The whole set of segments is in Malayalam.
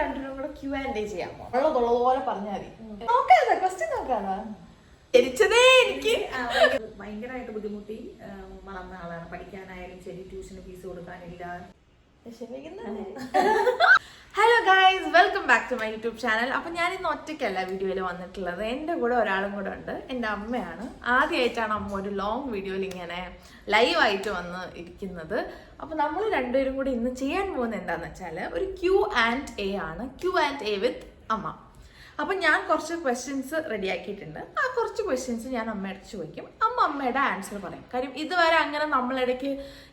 രണ്ടുപേരും കൂടെ ക്യൂ ആൻഡ് ചെയ്യാമോ ഉള്ളതുള്ളതുപോലെ പറഞ്ഞാൽ മതി. നോക്കാതെ ക്വസ്റ്റ്യൻ നോക്കാതെ. ജനിച്ചതേ എനിക്ക്. ഭയങ്കരമായിട്ട് ബുദ്ധിമുട്ടി. വളർന്ന ആളാണ്. പഠിക്കാനായാലും ശരി ട്യൂഷന് fees കൊടുക്കാനില്ല. Hello guys welcome back to my YouTube channel അപ്പം ഞാൻ ഇന്ന് ഒറ്റയ്ക്കല്ല വീഡിയോയിൽ വന്നിട്ടുള്ളത്. എന്റെ കൂടെ ഒരാളും കൂടെ ഉണ്ട്. എന്റെ അമ്മയാണ്. ആദ്യമായിട്ടാണ് അമ്മ ഒരു ലോങ് വീഡിയോയിൽ ഇങ്ങനെ ലൈവായിട്ട് വന്ന് ഇരിക്കുന്നത്. അപ്പം നമ്മൾ രണ്ടുപേരും കൂടി ഇന്ന് ചെയ്യാൻ പോകുന്നത് എന്താണെന്ന് വെച്ചാൽ ഒരു ക്യൂ ആൻഡ് എ ആണ്. ക്യൂ ആൻഡ് എ വിത്ത് അമ്മ. അപ്പം ഞാൻ കുറച്ച് ക്വസ്റ്റ്യൻസ് റെഡിയാക്കിയിട്ടുണ്ട് ആ കുറച്ച് ക്വസ്റ്റ്യൻസ് ഞാൻ അമ്മയുടെ ചോദിക്കും. അമ്മയുടെ ആൻസർ പറയും. കാര്യം ഇതുവരെ അങ്ങനെ നമ്മളിടയ്ക്ക്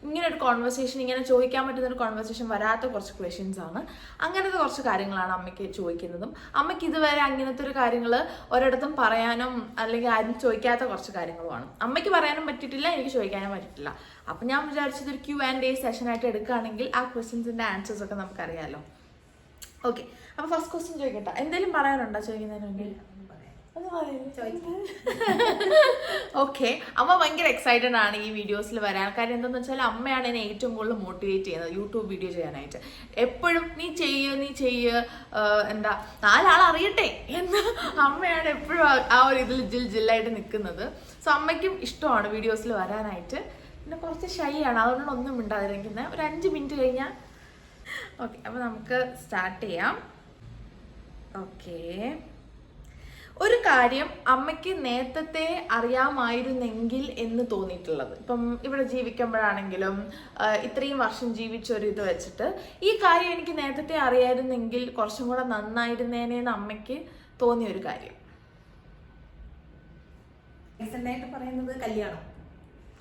ഇങ്ങനെ ഒരു കോൺവെർസേഷൻ ഇങ്ങനെ ചോദിക്കാൻ പറ്റുന്ന ഒരു കോൺവെർസേഷൻ വരാത്ത കുറച്ച് ക്വസ്റ്റ്യൻസ് ആണ്. അങ്ങനത്തെ കുറച്ച് കാര്യങ്ങളാണ് അമ്മയ്ക്ക് ചോദിക്കുന്നതും. അമ്മയ്ക്ക് ഇതുവരെ അങ്ങനത്തെ ഒരു കാര്യങ്ങൾ ഒരിടത്തും പറയാനും അല്ലെങ്കിൽ ആരും ചോദിക്കാത്ത കുറച്ച് കാര്യങ്ങളുമാണ്. അമ്മയ്ക്ക് പറയാനും പറ്റിയിട്ടില്ല എനിക്ക് ചോദിക്കാനും പറ്റിയിട്ടില്ല. അപ്പം ഞാൻ വിചാരിച്ചത് ഒരു ക്യൂ ആൻഡ് എ സെഷനായിട്ട് എടുക്കുകയാണെങ്കിൽ ആ ക്വസ്റ്റ്യൻസിന്റെ ആൻസേഴ്സ് ഒക്കെ നമുക്കറിയാമല്ലോ ഓക്കെ അപ്പൊ ഫസ്റ്റ് ക്വസ്റ്റ്യൻ ചോദിക്കട്ടെ. എന്തെങ്കിലും പറയാനുണ്ടോ ചോദിക്കുന്നതിന് മുന്നിൽ ഓക്കെ അമ്മ ഭയങ്കര എക്സൈറ്റഡ് ആണ് ഈ വീഡിയോസിൽ വരാൻ. കാര്യം എന്താണെന്ന് വെച്ചാൽ അമ്മയാണ് എന്നെ ഏറ്റവും കൂടുതൽ മോട്ടിവേറ്റ് ചെയ്യുന്നത് യൂട്യൂബ് വീഡിയോ ചെയ്യാനായിട്ട്. എപ്പോഴും നീ ചെയ്യ നീ ചെയ്യ എന്താ നാലാൾ അറിയട്ടെ എന്ന് അമ്മയാണ് എപ്പോഴും ആ- ആ ഒരു ഇതിൽ ജിൽ ജില്ലായിട്ട് നിൽക്കുന്നത്. സോ അമ്മയ്ക്കും ഇഷ്ടമാണ് വീഡിയോസിൽ വരാനായിട്ട്. പിന്നെ കുറച്ച് ഷൈ ആണ്. അതുകൊണ്ടാണ് ഒന്നും മിണ്ടാതിരിക്കുന്നത് ഒരു അഞ്ച് മിനിറ്റ് കഴിഞ്ഞാൽ ഓക്കെ അപ്പോൾ നമുക്ക് സ്റ്റാർട്ട് ചെയ്യാം. ഓക്കേ ഒരു കാര്യം അമ്മയ്ക്ക് നേരത്തെ അറിയാമായിരുന്നെങ്കിൽ എന്ന് തോന്നിയിട്ടുള്ളത്. ഇപ്പം ഇവിടെ ജീവിക്കുമ്പോഴാണെങ്കിലും ഇത്രയും വർഷം ജീവിച്ച ഒരു ഇത് വെച്ചിട്ട് ഈ കാര്യം എനിക്ക് നേരത്തെ അറിയായിരുന്നെങ്കിൽ കുറച്ചും കൂടെ നന്നായിരുന്നേനെ എന്ന് അമ്മയ്ക്ക് തോന്നിയ ഒരു കാര്യം. റീസെന്റ് പറയുന്നത് കല്യാണം.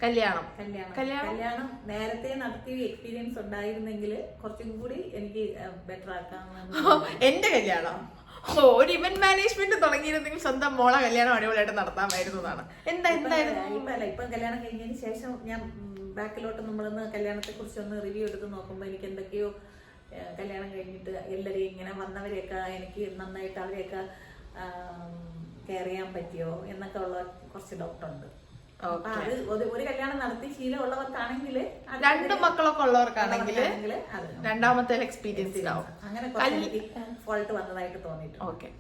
കല്യാണം. കല്യാണം. കല്യാണം? കല്യാണം നേരത്തെ നടത്തിയ എക്സ്പീരിയൻസ് ഉണ്ടായിരുന്നെങ്കിൽ കുറച്ചും കൂടി എനിക്ക് ബെറ്റർ ആക്കാമെന്ന് എന്റെ കല്യാണം? ഓ ഒരു ഇവന്റ് മാനേജ്മെന്റ് തുടങ്ങിയിരുന്നെങ്കിൽ സ്വന്തം മോളെ കല്യാണം അടിപൊളിയായിട്ട് നടത്താമായിരുന്നു എന്നാണ്. എന്താ എന്തായിരുന്നു? ഇപ്പൊ കല്യാണം കഴിഞ്ഞതിന് ശേഷം ഞാൻ ബാക്കിലോട്ട് നമ്മളൊന്ന് കല്യാണത്തെ കുറിച്ച് ഒന്ന് റിവ്യൂ എടുത്ത് നോക്കുമ്പോൾ എനിക്ക് എന്തൊക്കെയോ കല്യാണം കഴിഞ്ഞിട്ട് എല്ലാവരെയും ഇങ്ങനെ വന്നവരെയൊക്കെ എനിക്ക് നന്നായിട്ട് അവരെയൊക്കെ കെയർ ചെയ്യാൻ പറ്റിയോ എന്നൊക്കെ ഉള്ള കുറച്ച് ഡൗട്ട് ഉണ്ട്. അപ്പൊ അത് ഒരു- ഒരു കല്യാണം നടത്തി ശീലമുള്ളവർക്കാണെങ്കിൽ രണ്ട് മക്കളൊക്കെ ഉള്ളവർക്കാണെങ്കിൽ രണ്ടാമത്തെ എക്സ്പീരിയൻസ് ഉണ്ടാവും അങ്ങനെ ഫോൾട്ട് വന്നതായിട്ട് ഓക്കെ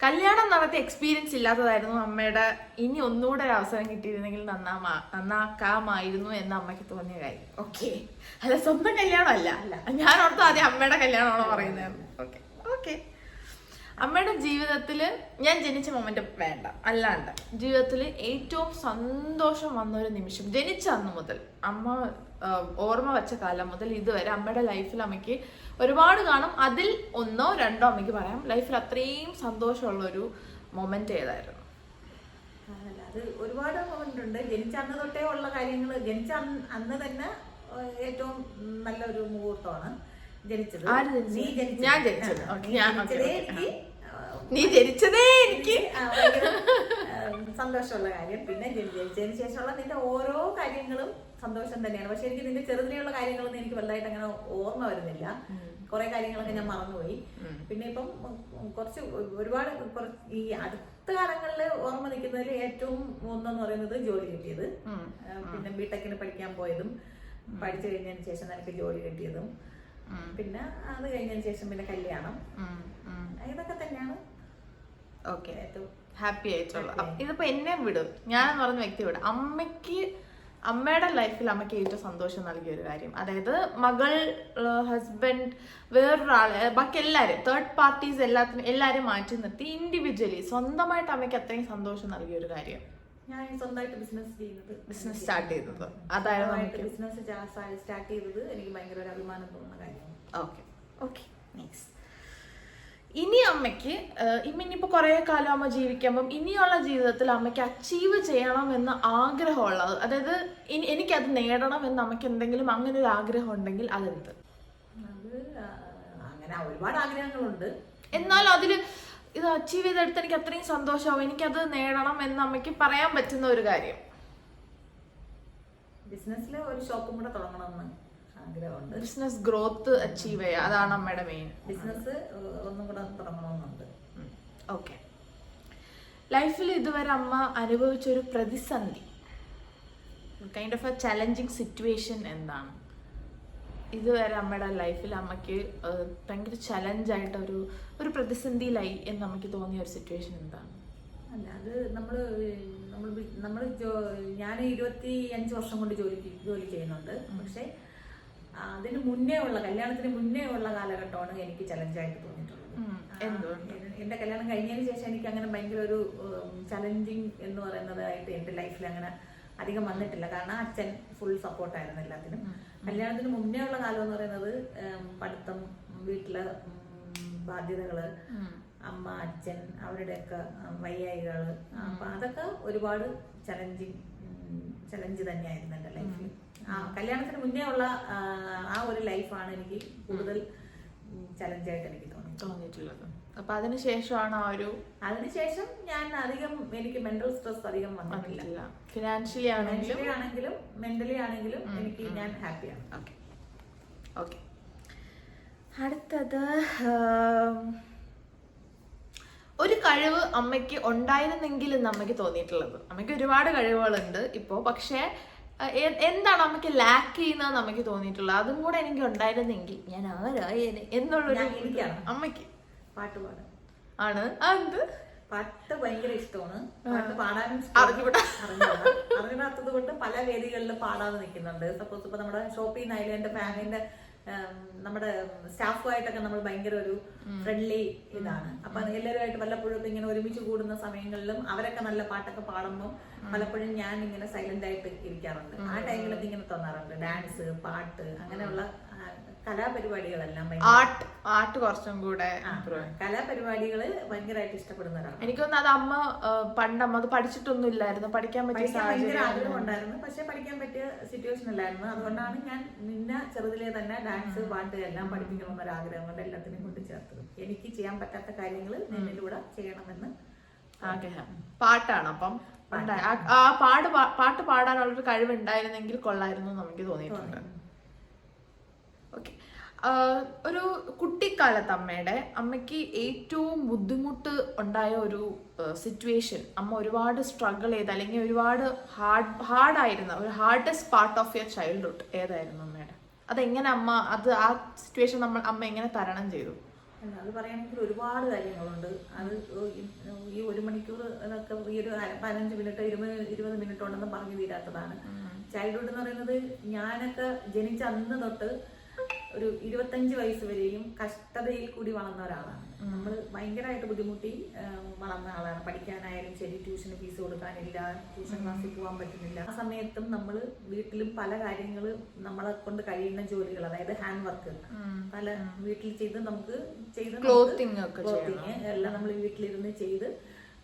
കല്യാണം നടത്തി എക്സ്പീരിയൻസ് ഇല്ലാത്തതായിരുന്നു അമ്മയുടെ. ഇനി ഒന്നുകൂടെ ഒരു അവസരം കിട്ടിയിരുന്നെങ്കിൽ നന്നാമാ നന്നാക്കാമായിരുന്നു എന്ന് അമ്മയ്ക്ക് തോന്നിയ കാര്യം. ഓക്കെ അല്ല സ്വന്തം കല്യാണം അല്ല. ഞാൻ ഓർത്ത് ആദ്യം അമ്മയുടെ കല്യാണമാണോ പറയുന്നത് ഓക്കെ ഓക്കെ അമ്മയുടെ ജീവിതത്തിൽ ഞാൻ ജനിച്ച മൊമെന്റ് വേണ്ട. അല്ലാണ്ട് ജീവിതത്തിൽ ഏറ്റവും സന്തോഷം വന്ന ഒരു നിമിഷം ജനിച്ച അന്ന് മുതൽ അമ്മ ഓർമ്മ വെച്ച കാലം മുതൽ ഇതുവരെ അമ്മയുടെ ലൈഫിൽ അമ്മയ്ക്ക് ഒരുപാട് കാണും. അതിൽ ഒന്നോ രണ്ടോ അമ്മയ്ക്ക് പറയാം. ലൈഫിൽ അത്രയും സന്തോഷമുള്ള ഒരു മൊമെന്റ് ഏതായിരുന്നു അത് ഒരുപാട് മൊമെന്റ് ഉണ്ട്. ജനിച്ച അന്ന് തൊട്ടേ ഉള്ള കാര്യങ്ങൾ ജനിച്ച അന്ന് തന്നെ ഏറ്റവും നല്ലൊരു മുഹൂർത്തമാണ്. ജനിച്ചത് ആര് ജനിച്ചത്? നീ ജനിച്ചത്. ഞാൻ ജനിച്ചത്. ആ, ഓക്കേ, നീ ഞാൻ- ജനിച്ചതേ ഓക്കേ, ഓക്കേ. എനിക്ക് ആ, നീ ജനിച്ചതേ എനിക്ക്. ആ, ഭയങ്കര, ഏഹ്, സന്തോഷമുള്ള കാര്യം. പിന്നെ ജനി- ജനിച്ചതിന് ശേഷമുള്ള നിന്റെ ഓരോ കാര്യങ്ങളും സന്തോഷം തന്നെയാണ്. പക്ഷെ എനിക്ക് നിന്റെ ചെറുതിലെയുള്ള കാര്യങ്ങളൊന്നും എനിക്ക് വലുതായിട്ട് അങ്ങനെ ഓർമ്മ വരുന്നില്ല. കുറെ കാര്യങ്ങളൊക്കെ ഞാൻ മറന്നുപോയി. പിന്നെ ഇപ്പം ഉം, കുറച്ച് ഒരുപാട് ഈ അടുത്ത കാലങ്ങളിൽ ഓർമ്മ നിൽക്കുന്നതിൽ ഏറ്റവും ഒന്നെന്ന് പറയുന്നത് ജോലി കിട്ടിയത്. ആ, പിന്നെ ബിടെക്കിന് പഠിക്കാൻ പോയതും പഠിച്ചു കഴിഞ്ഞതിന് ശേഷം എനിക്ക് ജോലി കിട്ടിയതും. പിന്നെ അത് കഴിഞ്ഞതിന് ശേഷം പിന്നെ കല്യാണം. ഇതൊക്കെ തന്നെയാണ്. ഓക്കെ. ഹാപ്പി ആയിട്ടുള്ള. ഇതിപ്പോ എന്നെ വിടും. ഞാൻ പറഞ്ഞ വ്യക്തി വിടും. അമ്മയ്ക്ക് അമ്മയുടെ ലൈഫിൽ അമ്മയ്ക്ക് ഏറ്റവും സന്തോഷം നൽകിയ ഒരു കാര്യം. അതായത് മകൾ ഹസ്ബൻഡ് വേറൊരാൾ ബാക്കി എല്ലാവരും തേർഡ് പാർട്ടീസ് എല്ലാത്തിനും എല്ലാവരും മാറ്റി നിർത്തി ഇൻഡിവിജ്വലി സ്വന്തമായിട്ട് അമ്മയ്ക്ക് അത്രയും സന്തോഷം നൽകിയ ഒരു കാര്യം. ഞാൻ സ്വന്തമായിട്ട് ബിസിനസ് ചെയ്യുന്നത്. ബിസിനസ് സ്റ്റാർട്ട് ചെയ്തത്. അതായിരുന്നു ബിസിനസ് സ്റ്റാർട്ട് ചെയ്തത് എനിക്ക് ഭയങ്കര ഒരു അഭിമാനം തോന്നുന്ന കാര്യമാണ്. ഓക്കെ ഓക്കെ നെക്സ്റ്റ് ഇനി അമ്മയ്ക്ക് ഇമ്മ ഇനിയിപ്പോൾ കുറേ കാലം അമ്മ ജീവിക്കുമ്പം ഇനിയുള്ള ജീവിതത്തിൽ അമ്മയ്ക്ക് അച്ചീവ് ചെയ്യണം എന്ന് ആഗ്രഹമുള്ളത്. അതായത് ഇനി എനിക്കത് നേടണം എന്ന് അമ്മയ്ക്ക് എന്തെങ്കിലും അങ്ങനെ ഒരു ആഗ്രഹം ഉണ്ടെങ്കിൽ അതെന്ത്? അത് അങ്ങനെ ഒരുപാട് ആഗ്രഹങ്ങളുണ്ട്. എന്നാൽ അതിൽ ഇത് അച്ചീവ് ചെയ്തെടുത്ത് എനിക്ക് അത്രയും സന്തോഷമാവും. എനിക്കത് നേടണം എന്ന് അമ്മയ്ക്ക് പറയാൻ പറ്റുന്ന ഒരു കാര്യം. ബിസിനസ്സിൽ ഒരു ഷോപ്പും കൂടെ തുടങ്ങണമെന്ന് ആഗ്രഹമുണ്ട്. ബിസിനസ് ഗ്രോത്ത് അച്ചീവ് ചെയ്യുക. അതാണ് അമ്മയുടെ മെയിൻ ബിസിനസ് ഒന്നും കൂടെ തുടങ്ങണമെന്നുണ്ട്. ഓക്കെ ലൈഫിൽ ഇതുവരെ അമ്മ അനുഭവിച്ച ഒരു പ്രതിസന്ധി. Kind of a challenging situation എന്താണ്? ഇതുവരെ അമ്മയുടെ ലൈഫിൽ അമ്മയ്ക്ക് ഭയങ്കര ചലഞ്ചായിട്ട് ഒരു ഒരു പ്രതിസന്ധിയിലായി എന്ന് നമുക്ക് തോന്നിയ ഒരു സിറ്റുവേഷൻ എന്താണ്? അല്ല അത് നമ്മൾ നമ്മൾ നമ്മൾ ഞാൻ ഇരുപത്തി അഞ്ച് വർഷം കൊണ്ട് ജോലി ജോലി ചെയ്യുന്നുണ്ട്. പക്ഷെ അതിന് മുന്നേ ഉള്ള കല്യാണത്തിന് മുന്നേ ഉള്ള കാലഘട്ടമാണ് എനിക്ക് ചലഞ്ചായിട്ട് തോന്നിയിട്ടുള്ളത്. എന്റെ കല്യാണം കഴിഞ്ഞതിന് ശേഷം എനിക്ക് അങ്ങനെ ഭയങ്കര ഒരു ചലഞ്ചിങ് എന്ന് പറയുന്നതായിട്ട് എന്റെ ലൈഫിൽ അങ്ങനെ അധികം വന്നിട്ടില്ല. കാരണം അച്ഛൻ ഫുൾ സപ്പോർട്ടായിരുന്നു എല്ലാത്തിനും. കല്യാണത്തിന് മുന്നേ ഉള്ള കാലം എന്ന് പറയുന്നത് പഠിത്തം വീട്ടിലെ ബാധ്യതകൾ അമ്മ അച്ഛൻ അവരുടെയൊക്കെ വയ്യായികൾ അപ്പൊ അതൊക്കെ ഒരുപാട് ചലഞ്ചിങ് ചലഞ്ച് തന്നെയായിരുന്നു എന്റെ ലൈഫിൽ ആ കല്യാണത്തിന് മുന്നേ ഉള്ള ആ, ഒരു ലൈഫാണ് എനിക്ക് കൂടുതൽ ചലഞ്ചായിട്ട് എനിക്ക് തോന്നിയിട്ടുള്ളത്. അപ്പൊ അതിനുശേഷമാണ് ആ ഒരു അതിനുശേഷം ഞാൻ അധികം എനിക്ക് മെന്റൽ സ്ട്രെസ് അധികം വന്നിട്ടില്ല. ഫിനാൻഷ്യലി ആണെങ്കിലും മെന്റലി ആണെങ്കിലും മെന്റലി ആണെങ്കിലും എനിക്ക് ഞാൻ ഹാപ്പിയാണ് ഓക്കെ ഓക്കെ അടുത്തത് ഒരു കഴിവ് അമ്മയ്ക്ക് ഉണ്ടായിരുന്നെങ്കിൽ എന്ന് അമ്മയ്ക്ക് തോന്നിയിട്ടുള്ളത്. അമ്മയ്ക്ക് ഒരുപാട് കഴിവുകളുണ്ട് ഇപ്പോൾ പക്ഷേ എന്താണ് അമ്മയ്ക്ക് ലാക്ക് ചെയ്യുന്നതെന്ന് അമ്മയ്ക്ക് തോന്നിയിട്ടുള്ളത്? അതും കൂടെ എനിക്ക് ഉണ്ടായിരുന്നെങ്കിൽ ഞാൻ ആരായേനെ എന്നുള്ളൊരു അമ്മയ്ക്ക്. പാട്ട് പാടാൻ ആണ് അത് പാട്ട് ഭയങ്കര ഇഷ്ടമാണ്. പാട്ട് പാടാനും. അറിഞ്ഞാത്തത് കൊണ്ട് പല വേദികളിൽ പാടാതെ നിൽക്കുന്നുണ്ട്. സപ്പോസ് ഇപ്പൊ നമ്മുടെ ഷോപ്പിൽ നിന്നായാലും എന്റെ ഫാമിലിന്റെ നമ്മുടെ സ്റ്റാഫുമായിട്ടൊക്കെ നമ്മൾ ഭയങ്കര ഒരു ഫ്രണ്ട്ലി ഇതാണ്. അപ്പൊ എല്ലാവരുമായിട്ട് വല്ലപ്പോഴും ഇങ്ങനെ ഒരുമിച്ച് കൂടുന്ന സമയങ്ങളിലും അവരൊക്കെ നല്ല പാട്ടൊക്കെ പാടുമ്പോൾ പലപ്പോഴും ഞാൻ ഇങ്ങനെ സൈലന്റ് ആയിട്ട് ഇരിക്കാറുണ്ട്. ആ ടൈമിലൊക്കെ ഇങ്ങനെ തോന്നാറുണ്ട്. ഡാൻസ് പാട്ട് അങ്ങനെയുള്ള കലാപരിപാടികളെല്ലാം ഭയങ്കര ആർട്ട് ആർട്ട് കുറച്ചും കൂടെ കലാപരിപാടികൾ കലാപരിപാടികൾ ഭയങ്കരമായിട്ട് ഇഷ്ടപ്പെടുന്ന ഒരാളാണ്. എനിക്ക് തോന്നുന്നു അത് അമ്മ പണ്ട് അമ്മ അത് പഠിച്ചിട്ടൊന്നും ഇല്ലായിരുന്നു. പഠിക്കാൻ പറ്റിയ ഭയങ്കര ആഗ്രഹം ഉണ്ടായിരുന്നു. പക്ഷെ പഠിക്കാൻ പറ്റിയ സിറ്റുവേഷൻ അല്ലായിരുന്നു അതുകൊണ്ടാണ് ഞാൻ നിന്നെ ചെറുതിലെ തന്നെ ഡാൻസ് പാട്ട് എല്ലാം പഠിപ്പിക്കണമെന്നൊരു ആഗ്രഹം കൊണ്ട് എല്ലാത്തിനും കൊണ്ട് ചേർത്തത് എനിക്ക് ചെയ്യാൻ പറ്റാത്ത കാര്യങ്ങൾ നിന്നിലൂടെ ചെയ്യണമെന്ന് ആഗ്രഹം. പാട്ടാണ് അപ്പം. ആ- പാട് പാട്ട് പാടാനുള്ളൊരു കഴിവുണ്ടായിരുന്നെങ്കിൽ കൊള്ളായിരുന്നു നമുക്ക് തോന്നിയിട്ടുണ്ട്. ഓക്കെ ഒരു കുട്ടിക്കാലത്ത് അമ്മയുടെ അമ്മയ്ക്ക് ഏറ്റവും ബുദ്ധിമുട്ട് ഉണ്ടായ ഒരു സിറ്റുവേഷൻ അമ്മ ഒരുപാട് സ്ട്രഗിൾ ചെയ്ത് അല്ലെങ്കിൽ ഒരുപാട് ഹാർഡ് ഹാർഡായിരുന്ന ഒരു hardest part of your childhood ഏതായിരുന്നു അതെങ്ങനെ അമ്മ അത് ആ സിറ്റുവേഷൻ നമ്മൾ അമ്മ എങ്ങനെ തരണം ചെയ്തു? അത് പറയുകയാണെങ്കിൽ ഒരുപാട് കാര്യങ്ങളുണ്ട്. അത് ഈ- ഒരു മണിക്കൂർ അതൊക്കെ ഈ ഒരു പതിനഞ്ച് മിനിറ്റ് ഇരുപത് ഇരുപത് മിനിറ്റ് ഉണ്ടെന്ന് പറഞ്ഞു തീരാത്തതാണ്. ചൈൽഡ്ഹുഡ് എന്ന് പറയുന്നത് ഞാനൊക്കെ ജനിച്ച അന്ന് തൊട്ട് ഒരു ഇരുപത്തഞ്ച് വയസ്സ് വരെയും കഷ്ടതയിൽ കൂടി വളർന്ന ഒരാളാണ്. നമ്മൾ ഭയങ്കരമായിട്ട് ബുദ്ധിമുട്ടി വളർന്ന ആളാണ്. പഠിക്കാനായാലും ശരി ട്യൂഷന് ഫീസ് കൊടുക്കാനില്ല ട്യൂഷൻ ക്ലാസ്സിൽ പോകാൻ പറ്റുന്നില്ല. ആ സമയത്തും നമ്മൾ വീട്ടിലും പല കാര്യങ്ങൾ നമ്മളെ കൊണ്ട് കഴിയുന്ന ജോലികൾ അതായത് ഹാൻഡ് വർക്ക് പല വീട്ടിൽ ചെയ്ത് നമുക്ക് ചെയ്ത് ക്ലോത്തിങ് ക്ലോത്തിങ് എല്ലാം നമ്മൾ വീട്ടിലിരുന്ന് ചെയ്ത്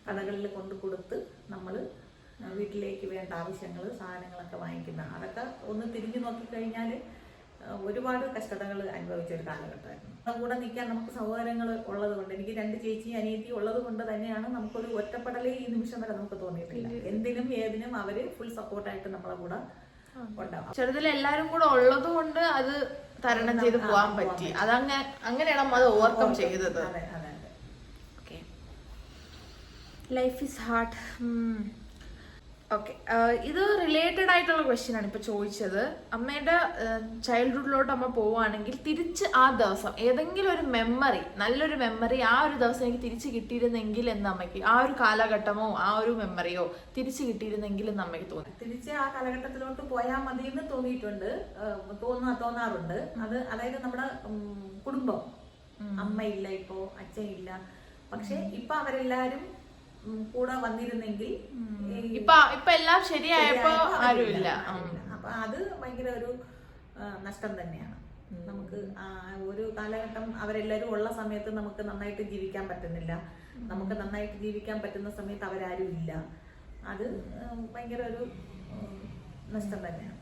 കടകളിൽ കൊണ്ട് കൊടുത്ത് നമ്മൾ വീട്ടിലേക്ക് വേണ്ട ആവശ്യങ്ങൾ സാധനങ്ങളൊക്കെ വാങ്ങിക്കുന്ന. അതൊക്കെ ഒന്ന് തിരിഞ്ഞു നോക്കിക്കഴിഞ്ഞാൽ ഒരുപാട് കഷ്ടതകൾ അനുഭവിച്ച ഒരു കാലഘട്ടമായിരുന്നു. കൂടെ നിൽക്കാൻ നമുക്ക് സഹോദരങ്ങൾ ഉള്ളത് കൊണ്ട് എനിക്ക് രണ്ട് ചേച്ചി അനിയത്തി ഉള്ളത് കൊണ്ട് തന്നെയാണ് നമുക്കൊരു ഒറ്റപ്പെടലേ ഈ നിമിഷം വരെ നമുക്ക് തോന്നിയിട്ടില്ല. എന്തിനും ഏതിനും അവർ ഫുൾ സപ്പോർട്ടായിട്ട് നമ്മളെ കൂടെ ഉണ്ടാവും. ചെറുതിൽ എല്ലാരും കൂടെ ഉള്ളത് കൊണ്ട് അത് തരണം ചെയ്ത് പോകാൻ പറ്റി. അതങ്ങനെ അങ്ങനെയാണ് നമ്മൾ അത് ഓവർകം ചെയ്തത്. ലൈഫ് ഇസ് ഹാർഡ് ഓക്കെ ഇത് റിലേറ്റഡ് ആയിട്ടുള്ള ക്വസ്റ്റ്യൻ ആണ് ഇപ്പൊ ചോദിച്ചത്. അമ്മയുടെ ചൈൽഡ്ഹുഡിലോട്ട് അമ്മ പോവുകയാണെങ്കിൽ തിരിച്ച് ആ ദിവസം ഏതെങ്കിലും ഒരു മെമ്മറി നല്ലൊരു മെമ്മറി ആ ഒരു ദിവസം എനിക്ക് തിരിച്ച് കിട്ടിയിരുന്നെങ്കിൽ എന്ന് അമ്മയ്ക്ക് ആ ഒരു കാലഘട്ടമോ ആ ഒരു മെമ്മറിയോ തിരിച്ച് കിട്ടിയിരുന്നെങ്കിൽ എന്ന് അമ്മയ്ക്ക് തോന്നി. തിരിച്ച് ആ കാലഘട്ടത്തിലോട്ട് പോയാൽ മതി എന്ന് തോന്നിയിട്ടുണ്ട് തോന്നാ തോന്നാറുണ്ട്. അത് അതായത് നമ്മുടെ കുടുംബം. അമ്മയില്ല ഇപ്പോ അച്ഛനില്ല പക്ഷെ ഇപ്പൊ അവരെല്ലാരും കൂടെ വന്നിരുന്നെങ്കിൽ ഇപ്പൊ ഇപ്പൊ എല്ലാം ശരിയായപ്പോ ആരുമില്ല. അപ്പൊ അത് ഭയങ്കര ഒരു നഷ്ടം തന്നെയാണ്. നമുക്ക് ഒരു കാലഘട്ടം അവരെല്ലാരും ഉള്ള സമയത്ത് നമുക്ക് നന്നായിട്ട് ജീവിക്കാൻ പറ്റുന്നില്ല. നമുക്ക് നന്നായിട്ട് ജീവിക്കാൻ പറ്റുന്ന സമയത്ത് അവരാരും ഇല്ല അത് ഭയങ്കര ഒരു നഷ്ടം തന്നെയാണ്.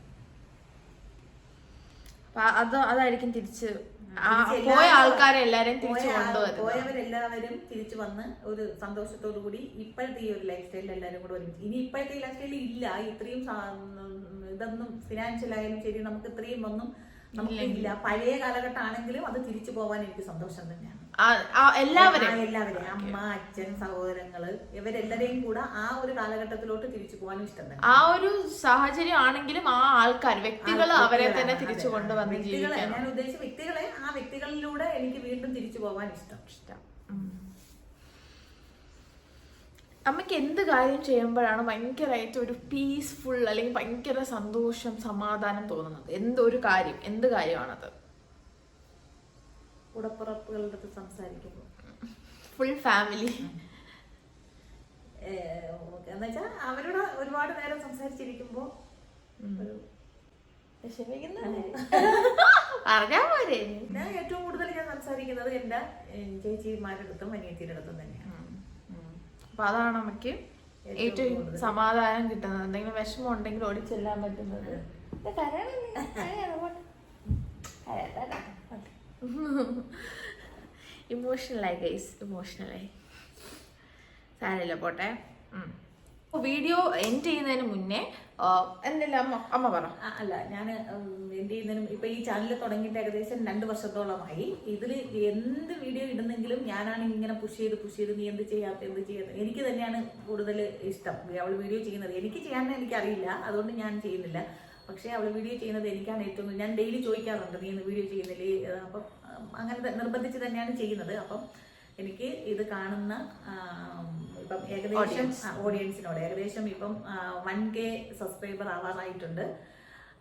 അത് അതായിരിക്കും തിരിച്ച് പോയ ആൾക്കാരെ എല്ലാരെയും തിരിച്ചു കൊണ്ടുവരുന്നത്. പോയവരെല്ലാവരും തിരിച്ചു വന്ന് ഒരു സന്തോഷത്തോടു കൂടി ഇപ്പോഴത്തെ ഈ ഒരു ലൈഫ് സ്റ്റൈലിൽ എല്ലാവരും കൂടെ ഒരുമിച്ച്. ഇനി ഇപ്പോഴത്തെ ഈ ലൈഫ് സ്റ്റൈലിൽ ഇല്ല. ഇത്രയും ഇതൊന്നും ഫിനാൻഷ്യൽ ആയാലും ശരി നമുക്ക് ഇത്രയും ഒന്നും നമുക്ക് ഇല്ല പഴയ കാലഘട്ടമാണെങ്കിലും അത് തിരിച്ചു പോവാൻ എനിക്ക് സന്തോഷം തന്നെയാണ്. എല്ലാവരും എല്ലാവരെയും. അമ്മ അച്ഛൻ സഹോദരങ്ങൾ ഇവരെല്ലാവരെയും കൂടെ ആ ഒരു കാലഘട്ടത്തിലോട്ട് തിരിച്ചു പോകാനും ഇഷ്ടം തന്നെ. ആ ഒരു സാഹചര്യം ആണെങ്കിലും ആ ആൾക്കാർ വ്യക്തികൾ അവരെ തന്നെ തിരിച്ചു കൊണ്ടുവന്ന് വ്യക്തികളെ ഞാൻ ഉദ്ദേശിച്ച വ്യക്തികളെ ആ വ്യക്തികളിലൂടെ എനിക്ക് വീണ്ടും തിരിച്ചു പോകാൻ ഇഷ്ടം. ഇഷ്ടം. അമ്മയ്ക്ക് എന്ത് കാര്യം ചെയ്യുമ്പോഴാണ് ഭയങ്കരമായിട്ട് ഒരു പീസ്ഫുൾ അല്ലെങ്കിൽ ഭയങ്കര സന്തോഷം സമാധാനം തോന്നുന്നത്? എന്തൊരു കാര്യം? എന്ത് കാര്യമാണത്? കൂടപ്പുറപ്പുകളുടെ അടുത്ത് സംസാരിക്കുമ്പോൾ ഫുൾ ഫാമിലി എന്ന് വെച്ചാൽ അവരോട് ഒരുപാട് നേരം സംസാരിച്ചിരിക്കുമ്പോ ഒരു അറിയാൻ പോരെ. ഞാൻ ഏറ്റവും കൂടുതൽ ഞാൻ സംസാരിക്കുന്നത് എന്റെ ഏഹ്, ചേച്ചിമാരുടെ അടുത്തും അനിയത്തിയുടെ അടുത്തും തന്നെയാണ്. അപ്പൊ അതാണ് നമുക്ക് ഏറ്റവും സമാധാനം കിട്ടുന്നത്. എന്തെങ്കിലും വിഷമം ഉണ്ടെങ്കിൽ ഓടിച്ചെല്ലാൻ പറ്റുന്നത്. ഇമോഷണലായി ഗൈസ് ഇമോഷണലായി സാരമില്ല പോട്ടെ. വീഡിയോ എൻഡ് ചെയ്യുന്നതിന് മുന്നേ എന്തെല്ലാം അമ്മ അമ്മ പറ. അല്ല ഞാൻ എന്ത് ചെയ്യുന്നതിനും ഇപ്പൊ ഈ ചാനൽ തുടങ്ങിയിട്ട് ഏകദേശം രണ്ട് വർഷത്തോളമായി. ഇതിൽ എന്ത് വീഡിയോ ഇടുന്നെങ്കിലും ഞാനാണ് ഇങ്ങനെ പുഷ് ചെയ്ത് പുഷ് ചെയ്ത് നീ എന്ത് ചെയ്യാത്ത എന്ത് ചെയ്യാത്ത. എനിക്ക് തന്നെയാണ് കൂടുതൽ ഇഷ്ടം അവൾ വീഡിയോ ചെയ്യുന്നത്. എനിക്ക് ചെയ്യാൻ എനിക്കറിയില്ല. അതുകൊണ്ട് ഞാൻ ചെയ്യുന്നില്ല. പക്ഷേ അവൾ വീഡിയോ ചെയ്യുന്നത് എനിക്കാണ് ഏറ്റവും ഞാൻ ഡെയിലി ചോദിക്കാറുണ്ട് നീ ഇന്ന് വീഡിയോ ചെയ്യുന്നില്ലേ? അപ്പം അങ്ങനെ നിർബന്ധിച്ച് തന്നെയാണ് ചെയ്യുന്നത്. അപ്പം എനിക്ക് ഇത് കാണുന്ന ഇപ്പം ഏകദേശം ഓഡിയൻസിനോട് ഏകദേശം ഇപ്പം വൺ കെ സബ്സ്ക്രൈബർ ആവാറായിട്ടുണ്ട്.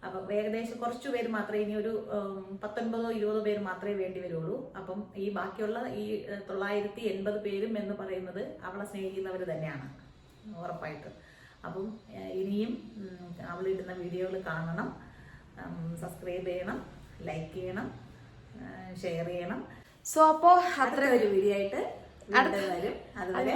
അപ്പം ഏകദേശം കുറച്ചു പേര് മാത്രമേ ഇനി ഒരു പത്തൊൻപതോ ഇരുപതോ പേര് മാത്രമേ വേണ്ടി വരുള്ളൂ. അപ്പം ഈ ബാക്കിയുള്ള ഈ തൊള്ളായിരത്തി എൺപത് പേരും എന്ന് പറയുന്നത് അവളെ സ്നേഹിക്കുന്നവർ തന്നെയാണ് ഉറപ്പായിട്ട്. അപ്പം ഇനിയും അവളിടുന്ന വീഡിയോകൾ കാണണം സബ്സ്ക്രൈബ് ചെയ്യണം ലൈക്ക് ചെയ്യണം ഷെയർ ചെയ്യണം. സോ അപ്പോൾ അത്ര ഒരു വീഡിയോ ആയിട്ട് വരും. അതുവരെ.